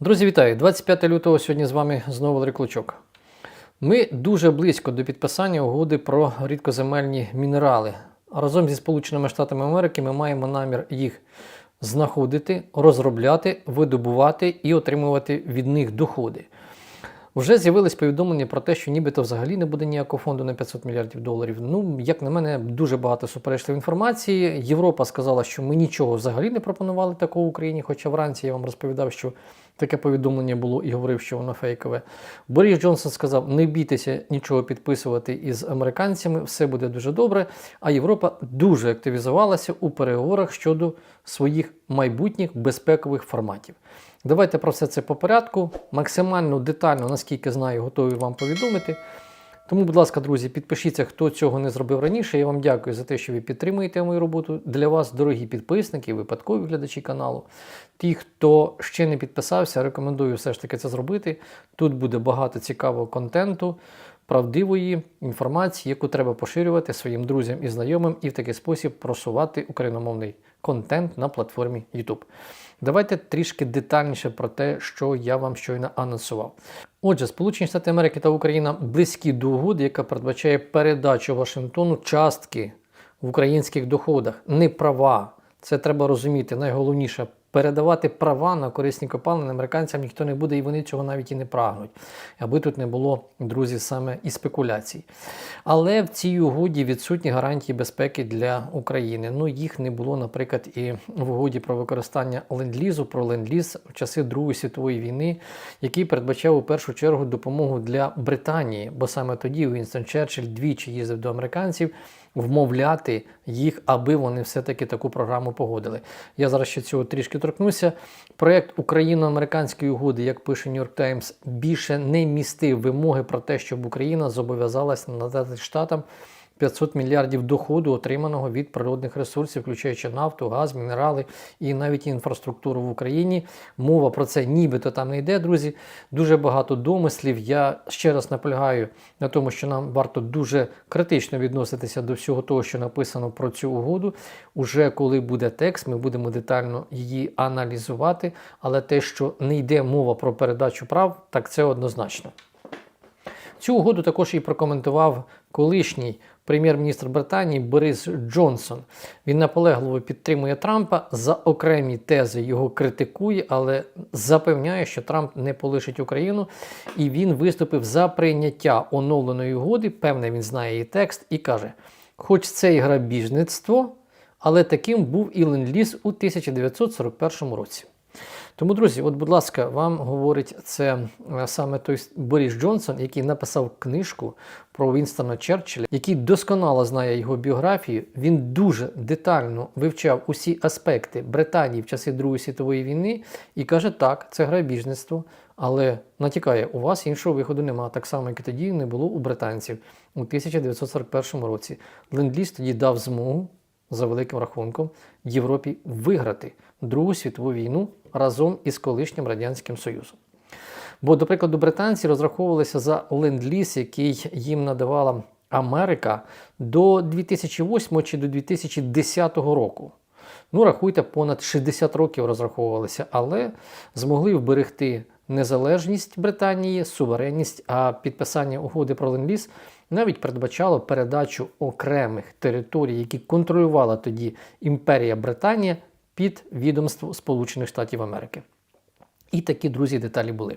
Друзі, вітаю! 25 лютого сьогодні з вами знову Валерій Клочок. Ми дуже близько до підписання угоди про рідкоземельні мінерали. Разом зі Сполученими Штатами Америки ми маємо намір їх знаходити, розробляти, видобувати і отримувати від них доходи. Вже з'явились повідомлення про те, що нібито взагалі не буде ніякого фонду на 500 мільярдів доларів. Ну, як на мене, дуже багато суперечливої інформації. Європа сказала, що ми нічого взагалі не пропонували такого Україні, хоча вранці я вам розповідав, що таке повідомлення було і говорив, що воно фейкове. Борис Джонсон сказав: не бійтеся нічого підписувати із американцями, все буде дуже добре. А Європа дуже активізувалася у переговорах щодо своїх майбутніх безпекових форматів. Давайте про все це по порядку, максимально детально, наскільки знаю, готовий вам повідомити. Тому, будь ласка, друзі, підпишіться, хто цього не зробив раніше. Я вам дякую за те, що ви підтримуєте мою роботу. Для вас, дорогі підписники, випадкові глядачі каналу. Ті, хто ще не підписався, рекомендую все ж таки це зробити. Тут буде багато цікавого контенту, правдивої інформації, яку треба поширювати своїм друзям і знайомим, і в такий спосіб просувати україномовний контент на платформі YouTube. Давайте трішки детальніше про те, що я вам щойно анонсував. Отже, Сполучені Штати Америки та Україна близькі до угоди, яка передбачає передачу Вашингтону частки в українських доходах, не права. Це треба розуміти. Найголовніше передавати права на корисні копалини американцям ніхто не буде, і вони цього навіть і не прагнуть. Аби тут не було, друзі, саме і спекуляцій. Але в цій угоді відсутні гарантії безпеки для України. Ну, їх не було, наприклад, і в угоді про використання ленд-лізу, про ленд-ліз в часи Другої світової війни, який передбачав у першу чергу допомогу для Британії, бо саме тоді Вінстон Черчилль двічі їздив до американців вмовляти їх, аби вони все-таки таку програму погодили. Я зараз ще цього трішки торкнуся. Проєкт україно-американської угоди, як пише New York Times, більше не містив вимоги про те, щоб Україна зобов'язалась надати штатам. 500 мільярдів доходу, отриманого від природних ресурсів, включаючи нафту, газ, мінерали і навіть інфраструктуру в Україні. Мова про це нібито там не йде, друзі. Дуже багато домислів. Я ще раз наполягаю на тому, що нам варто дуже критично відноситися до всього того, що написано про цю угоду. Уже коли буде текст, ми будемо детально її аналізувати. Але те, що не йде мова про передачу прав, так це однозначно. Цю угоду також і прокоментував колишній прем'єр-міністр Британії Борис Джонсон. Він наполегливо підтримує Трампа за окремі тези його критикує, але запевняє, що Трамп не полишить Україну. І він виступив за прийняття оновленої угоди. Певне, він знає її текст і каже: хоч це і грабіжництво, але таким був і ленд-ліз у 1941 році. Тому, друзі, от, будь ласка, вам говорить це е, саме той Борис Джонсон, який написав книжку про Вінстона Черчилля, який досконало знає його біографію. Він дуже детально вивчав усі аспекти Британії в часи Другої світової війни і каже, так, це грабіжництво, але натякає, у вас іншого виходу немає. Так само, як і тоді не було у британців у 1941 році. Ленд-ліз тоді дав змогу за великим рахунком Європі виграти Другу світову війну разом із колишнім Радянським Союзом. Бо, до прикладу, британці розраховувалися за ленд-ліз, який їм надавала Америка до 2008 чи до 2010 року. Ну, рахуйте, понад 60 років розраховувалися, але змогли вберегти незалежність Британії, суверенність, а підписання угоди про ленд-ліз навіть передбачало передачу окремих територій, які контролювала тоді імперія Британія під відомство Сполучених Штатів Америки. І такі друзі деталі були.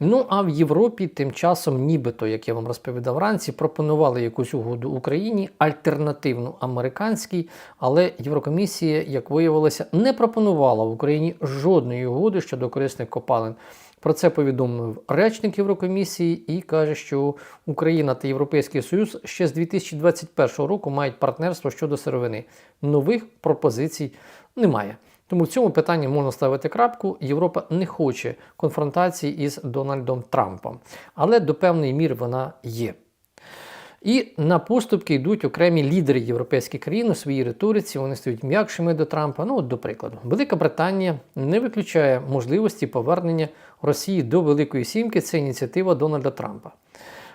Ну, а в Європі тим часом, нібито, як я вам розповідав вранці, пропонували якусь угоду Україні, альтернативну американській, але Єврокомісія, як виявилося, не пропонувала Україні жодної угоди щодо корисних копалин. Про це повідомив речник Єврокомісії і каже, що Україна та Європейський Союз ще з 2021 року мають партнерство щодо сировини. Нових пропозицій немає. Тому в цьому питанні можна ставити крапку. Європа не хоче конфронтації із Дональдом Трампом, але до певної міри вона є. І на поступки йдуть окремі лідери європейських країн у своїй риториці, вони стають м'якшими до Трампа. Ну, от, до прикладу, Велика Британія не виключає можливості повернення Росії до Великої Сімки. Це ініціатива Дональда Трампа.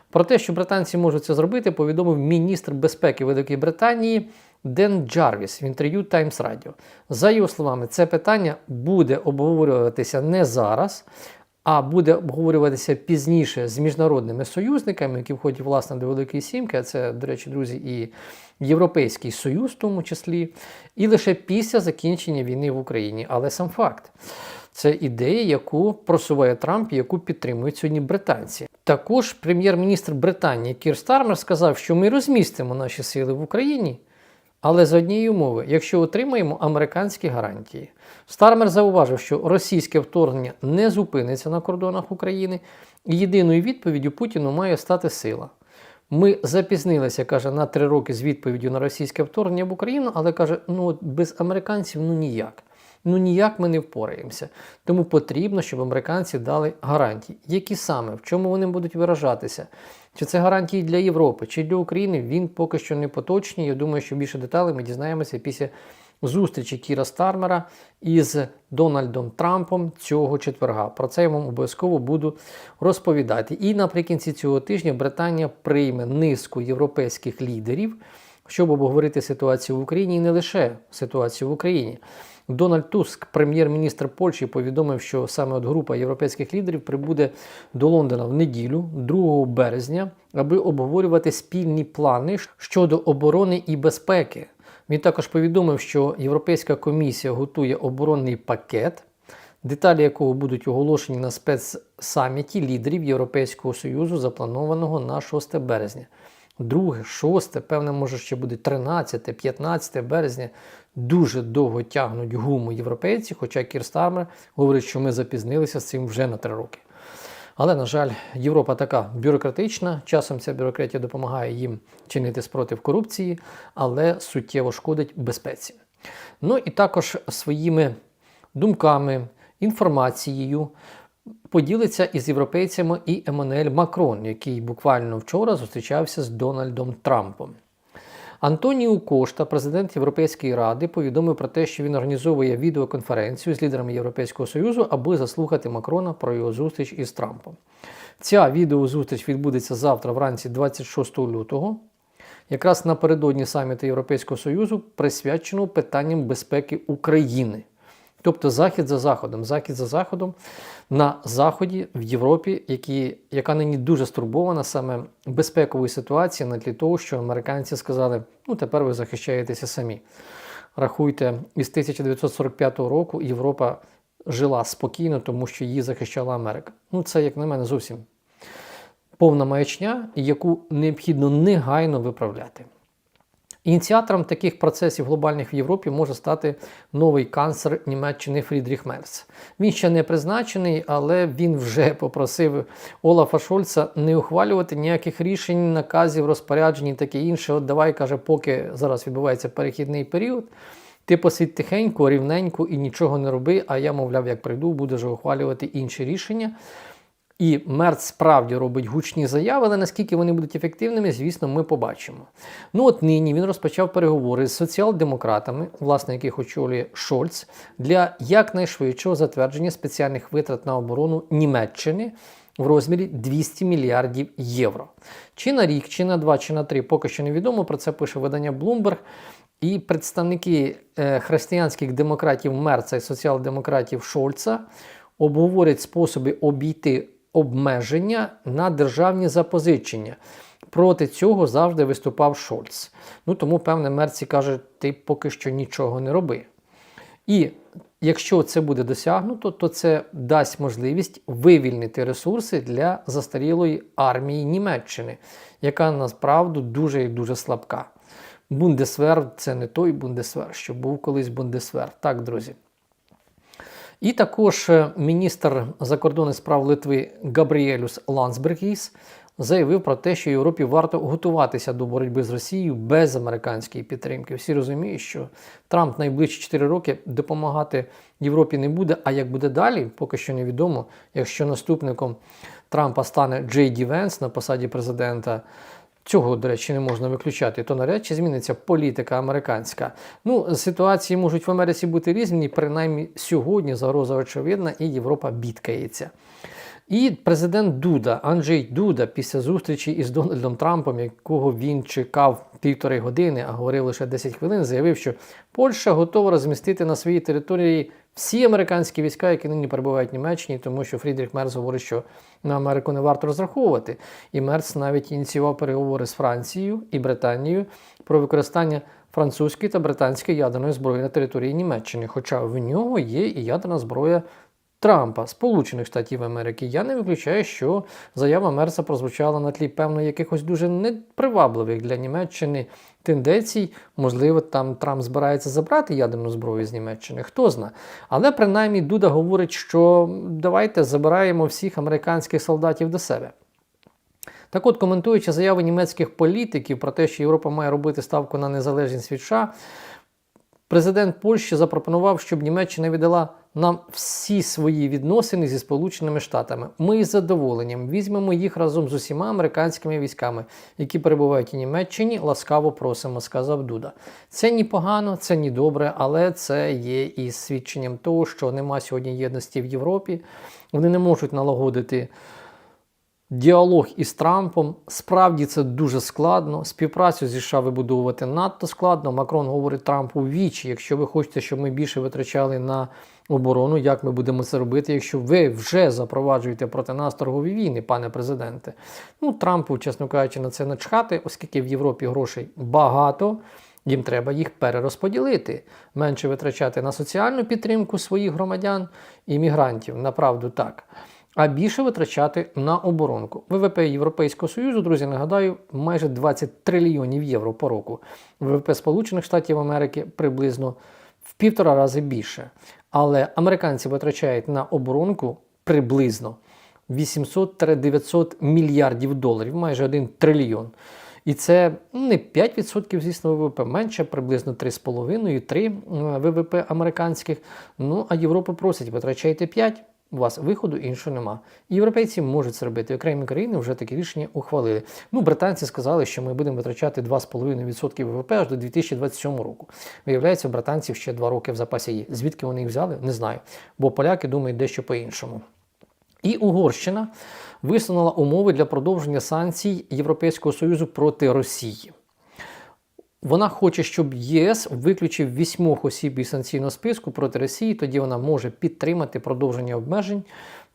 Про те, що британці можуть це зробити, повідомив міністр безпеки Великої Британії Ден Джарвіс в інтерв'ю Times Radio. За його словами, це питання буде обговорюватися не зараз, а буде обговорюватися пізніше з міжнародними союзниками, які входять власне до Великої Сімки, а це, до речі, друзі, і Європейський Союз, в тому числі, і лише після закінчення війни в Україні. Але сам факт. Це ідея, яку просуває Трамп яку підтримують сьогодні британці. Також прем'єр-міністр Британії Кір Стармер сказав, що ми розмістимо наші сили в Україні, але за однієї умови, якщо отримаємо американські гарантії. Стармер зауважив, що російське вторгнення не зупиниться на кордонах України, і єдиною відповіддю Путіну має стати сила. Ми запізнилися, каже, на три роки з відповіддю на російське вторгнення в Україну, але каже, ну от без американців ну ніяк. Ну ніяк ми не впораємося. Тому потрібно, щоб американці дали гарантії. Які саме, в чому вони будуть виражатися? Чи це гарантії для Європи, чи для України? Він поки що не поточний. Я думаю, що більше деталей ми дізнаємося після зустрічі Кіра Стармера із Дональдом Трампом цього четверга. Про це я вам обов'язково буду розповідати. І наприкінці цього тижня Британія прийме низку європейських лідерів, щоб обговорити ситуацію в Україні і не лише ситуацію в Україні. Дональд Туск, прем'єр-міністр Польщі, повідомив, що саме от група європейських лідерів прибуде до Лондона в неділю, 2 березня, аби обговорювати спільні плани щодо оборони і безпеки. Він також повідомив, що Європейська комісія готує оборонний пакет, деталі якого будуть оголошені на спецсаміті лідерів Європейського Союзу, запланованого на 6 березня. 2, 6, певне, може, ще буде 13, 15 березня. Дуже довго тягнуть гуму європейці, хоча Кір Стармер говорить, що ми запізнилися з цим вже на 3 роки. Але, на жаль, Європа така бюрократична. Часом ця бюрократія допомагає їм чинити спротив корупції, але суттєво шкодить безпеці. Ну і також своїми думками, інформацією поділиться із європейцями і Еммануель Макрон, який буквально вчора зустрічався з Дональдом Трампом. Антоніу Кошта, президент Європейської ради, повідомив про те, що він організовує відеоконференцію з лідерами Європейського Союзу, аби заслухати Макрона про його зустріч із Трампом. Ця відеозустріч відбудеться завтра, вранці 26 лютого, якраз напередодні саміту Європейського Союзу, присвяченого питанням безпеки України. Тобто захід за заходом, захід за заходом на заході в Європі, які, яка нині дуже стурбована саме безпековою ситуацією на тлі того, що американці сказали, ну тепер ви захищаєтеся самі. Рахуйте, із 1945 року Європа жила спокійно, тому що її захищала Америка. Ну це, як на мене, зовсім повна маячня, яку необхідно негайно виправляти. Ініціатором таких процесів глобальних в Європі може стати новий канцлер Німеччини Фрідріх Мерц. Він ще не призначений, але він вже попросив Олафа Шольца не ухвалювати ніяких рішень, наказів, розпоряджень і таке інше. От давай каже, поки зараз відбувається перехідний період. Ти посидь тихенько, рівненько і нічого не роби. А я, мовляв, як прийду, будеш ухвалювати інші рішення. І Мерц справді робить гучні заяви, але наскільки вони будуть ефективними, звісно, ми побачимо. Ну от нині він розпочав переговори з соціал-демократами, власне, яких очолює Шольц, для якнайшвидшого затвердження спеціальних витрат на оборону Німеччини в розмірі 200 мільярдів євро. Чи на рік, чи на два, чи на три, поки що невідомо. Про це пише видання Bloomberg. І представники е, християнських демократів Мерца і соціал-демократів Шольца обговорять способи обійти обмеження на державні запозичення. Проти цього завжди виступав Шольц. Ну тому, певне, Мерці каже, ти поки що нічого не роби. І якщо це буде досягнуто, то це дасть можливість вивільнити ресурси для застарілої армії Німеччини, яка насправді дуже і дуже слабка. Бундесвер це не той Бундесвер, що був колись Бундесвер. Так, друзі. І також е, міністр закордонних справ Литви Габріелюс Лансбергіс заявив про те, що Європі варто готуватися до боротьби з Росією без американської підтримки. Всі розуміють, що Трамп найближчі 4 роки допомагати Європі не буде. А як буде далі, поки що невідомо. Якщо наступником Трампа стане Джей Ді Венс на посаді президента, Цього, до речі, не можна виключати, то навряд чи зміниться політика американська. Ну, ситуації можуть в Америці бути різні, принаймні сьогодні загроза очевидна, і Європа бідкається. І президент Дуда, Анджей Дуда, після зустрічі із Дональдом Трампом, якого він чекав півтори години, а говорив лише 10 хвилин, заявив, що Польща готова розмістити на своїй території всі американські війська, які нині перебувають в Німеччині, тому що Фрідріх Мерц говорить, що на Америку не варто розраховувати. І Мерц навіть ініціював переговори з Францією і Британією про використання французької та британської ядерної зброї на території Німеччини. Хоча в нього є і ядерна зброя Трампа, Сполучених Штатів Америки. Я не виключаю, що заява Мерса прозвучала на тлі певно якихось дуже непривабливих для Німеччини тенденцій. Можливо, там Трамп збирається забрати ядерну зброю з Німеччини, хто зна. Але принаймні Дуда говорить, що давайте забираємо всіх американських солдатів до себе. Так от, коментуючи заяви німецьких політиків про те, що Європа має робити ставку на незалежність від США, президент Польщі запропонував, щоб Німеччина віддала нам всі свої відносини зі Сполученими Штатами. Ми із задоволенням візьмемо їх разом з усіма американськими військами, які перебувають у Німеччині. Ласкаво просимо, сказав Дуда. Це ні погано, це ні добре, але це є і свідченням того, що нема сьогодні єдності в Європі. Вони не можуть налагодити. Діалог із Трампом справді це дуже складно. Співпрацю зі США вибудовувати надто складно. Макрон говорить Трампу вічі, якщо ви хочете, щоб ми більше витрачали на оборону, як ми будемо це робити, якщо ви вже запроваджуєте проти нас торгові війни, пане президенте. Ну, Трампу, чесно кажучи, на це начхати, оскільки в Європі грошей багато. Їм треба їх перерозподілити, менше витрачати на соціальну підтримку своїх громадян і мігрантів. Направду так а більше витрачати на оборонку. ВВП Європейського Союзу, друзі, нагадаю, майже 20 трильйонів євро по року. ВВП Сполучених Штатів Америки приблизно в півтора рази більше. Але американці витрачають на оборонку приблизно 800-900 мільярдів доларів, майже 1 трильйон. І це не 5%, звісно, ВВП, менше, приблизно 3,5-3 ВВП американських. Ну а Європа просить, витрачайте 5% у вас виходу іншого нема. Європейці можуть це робити. Окремі країни вже такі рішення ухвалили. Ну, британці сказали, що ми будемо витрачати 2,5% ВВП аж до 2027 року. Виявляється, у британців ще 2 роки в запасі є. Звідки вони їх взяли, не знаю. Бо поляки думають дещо по-іншому. І Угорщина висунула умови для продовження санкцій Європейського Союзу проти Росії. Вона хоче, щоб ЄС виключив вісьмох осіб із санкційного списку проти Росії. Тоді вона може підтримати продовження обмежень.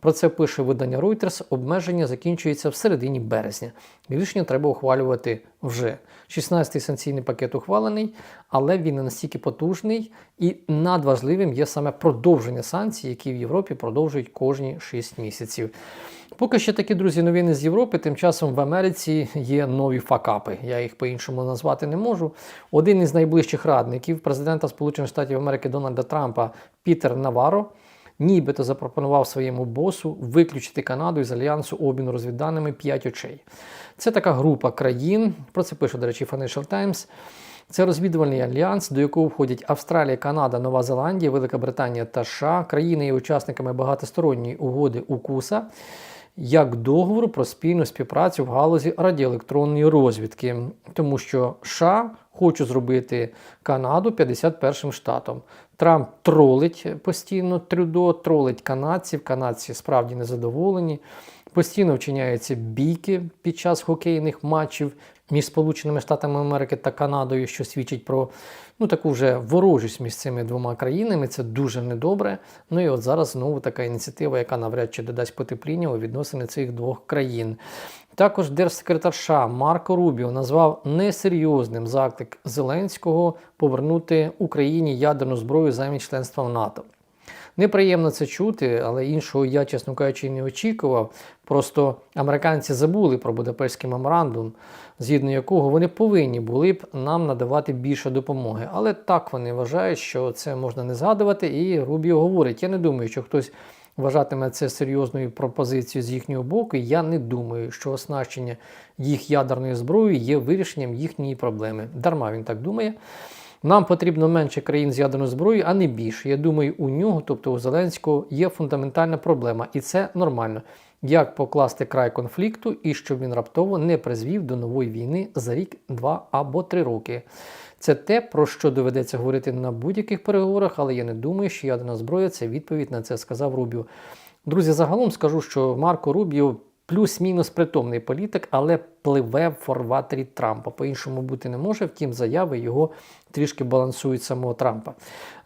Про це пише видання Reuters. Обмеження закінчується в середині березня. Рішення треба ухвалювати вже. 16-й санкційний пакет ухвалений, але він не настільки потужний і надважливим є саме продовження санкцій, які в Європі продовжують кожні 6 місяців. Поки що такі друзі новини з Європи. Тим часом в Америці є нові факапи. Я їх по-іншому назвати не можу. Один із найближчих радників президента Сполучених Штатів Америки Дональда Трампа Пітер Наваро. Нібито запропонував своєму босу виключити Канаду із альянсу обміну розвідданими 5 очей. Це така група країн, про це пише, до речі, Financial Times. Це розвідувальний альянс, до якого входять Австралія, Канада, Нова Зеландія, Велика Британія та США. Країни є учасниками багатосторонньої угоди УКУСа як договору про спільну співпрацю в галузі радіоелектронної розвідки, тому що США хочуть зробити Канаду 51 штатом. Трамп тролить постійно Трюдо, тролить канадців. Канадці справді незадоволені. Постійно вчиняються бійки під час хокейних матчів між Сполученими Штатами Америки та Канадою, що свідчить про ну, таку вже ворожість між цими двома країнами. Це дуже недобре. Ну і от зараз знову така ініціатива, яка навряд чи додасть потепління у відносини цих двох країн. Також держсекретар США Марко Рубіо назвав несерйозним заклик Зеленського повернути Україні ядерну зброю замість членства в НАТО. Неприємно це чути, але іншого я, чесно кажучи, не очікував. Просто американці забули про Будапештський меморандум, згідно якого вони повинні були б нам надавати більше допомоги. Але так вони вважають, що це можна не згадувати. І Рубіо говорить: я не думаю, що хтось. Вважатиме це серйозною пропозицією з їхнього боку. Я не думаю, що оснащення їх ядерною зброєю є вирішенням їхньої проблеми. Дарма він так думає. Нам потрібно менше країн з ядерною зброєю, а не більше. Я думаю, у нього, тобто у Зеленського, є фундаментальна проблема, і це нормально. як покласти край конфлікту і щоб він раптово не призвів до нової війни за рік, два або три роки. Це те, про що доведеться говорити на будь-яких переговорах, але я не думаю, що ядерна зброя це відповідь на це сказав Рубіо. Друзі, загалом скажу, що Марко Рубіо плюс-мінус притомний політик, але пливе в форватері Трампа. По-іншому бути не може, втім, заяви його трішки балансують самого Трампа.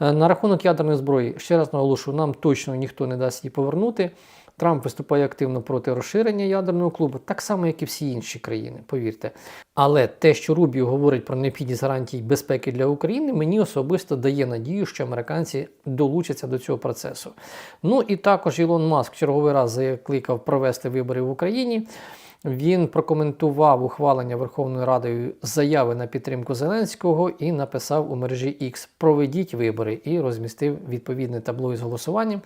Е, На рахунок ядерної зброї, ще раз наголошую, нам точно ніхто не дасть її повернути. Трамп виступає активно проти розширення ядерного клубу, так само, як і всі інші країни, повірте. Але те, що Рубіо говорить про необхідність гарантій безпеки для України, мені особисто дає надію, що американці долучаться до цього процесу. Ну і також Ілон Маск черговий раз закликав провести вибори в Україні. Він прокоментував ухвалення Верховною Радою заяви на підтримку Зеленського і написав у мережі X Проведіть вибори і розмістив відповідне табло із голосуванням,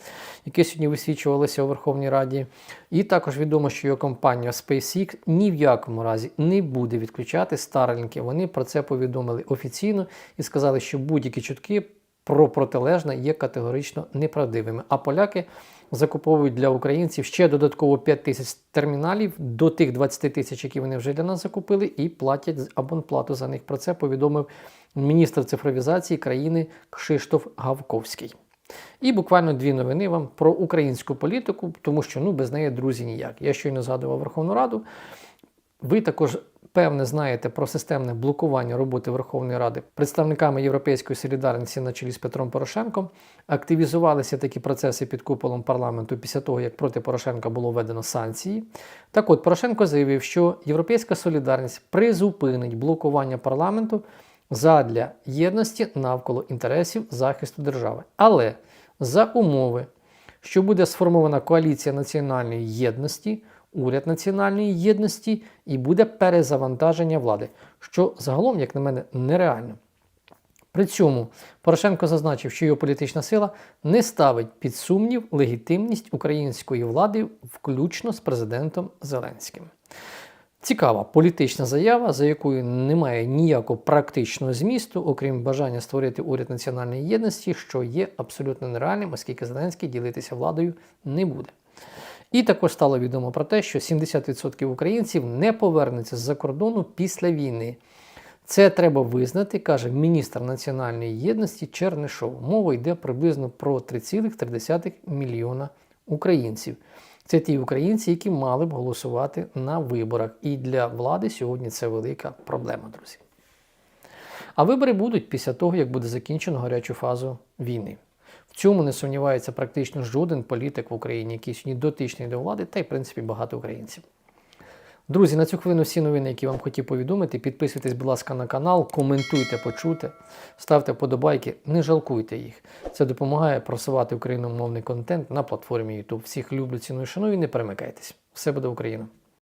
яке сьогодні висвічувалося у Верховній Раді. І також відомо, що його компанія SpaceX ні в якому разі не буде відключати Starlink. Вони про це повідомили офіційно і сказали, що будь-які чутки про протилежне є категорично неправдивими. А поляки закуповують для українців ще додатково 5 тисяч терміналів до тих 20 тисяч, які вони вже для нас закупили, і платять абонплату за них. Про це повідомив міністр цифровізації країни Кшиштоф Гавковський. І буквально дві новини вам про українську політику, тому що ну без неї друзі ніяк. Я щойно згадував Верховну Раду. Ви також певне знаєте про системне блокування роботи Верховної Ради представниками Європейської солідарності на чолі з Петром Порошенком. Активізувалися такі процеси під куполом парламенту після того, як проти Порошенка було введено санкції. Так от Порошенко заявив, що Європейська солідарність призупинить блокування парламенту задля єдності навколо інтересів захисту держави. Але за умови, що буде сформована коаліція національної єдності, уряд національної єдності і буде перезавантаження влади, що загалом, як на мене, нереально. При цьому Порошенко зазначив, що його політична сила не ставить під сумнів легітимність української влади, включно з президентом Зеленським. Цікава політична заява, за якою немає ніякого практичного змісту, окрім бажання створити уряд національної єдності, що є абсолютно нереальним, оскільки Зеленський ділитися владою не буде. І також стало відомо про те, що 70% українців не повернуться з-за кордону після війни. Це треба визнати, каже міністр національної єдності Чернишов. Мова йде приблизно про 3,3 мільйона українців. Це ті українці, які мали б голосувати на виборах. І для влади сьогодні це велика проблема, друзі. А вибори будуть після того, як буде закінчено гарячу фазу війни. Цьому не сумнівається практично жоден політик в Україні, який сьогодні дотичний до влади, та й в принципі багато українців. Друзі, на цю хвилину всі новини, які вам хотів повідомити. Підписуйтесь, будь ласка, на канал, коментуйте, почуйте, ставте вподобайки, не жалкуйте їх. Це допомагає просувати україномовний контент на платформі YouTube. Всіх люблю, ціную, шаную і не перемикайтесь. Все буде Україна!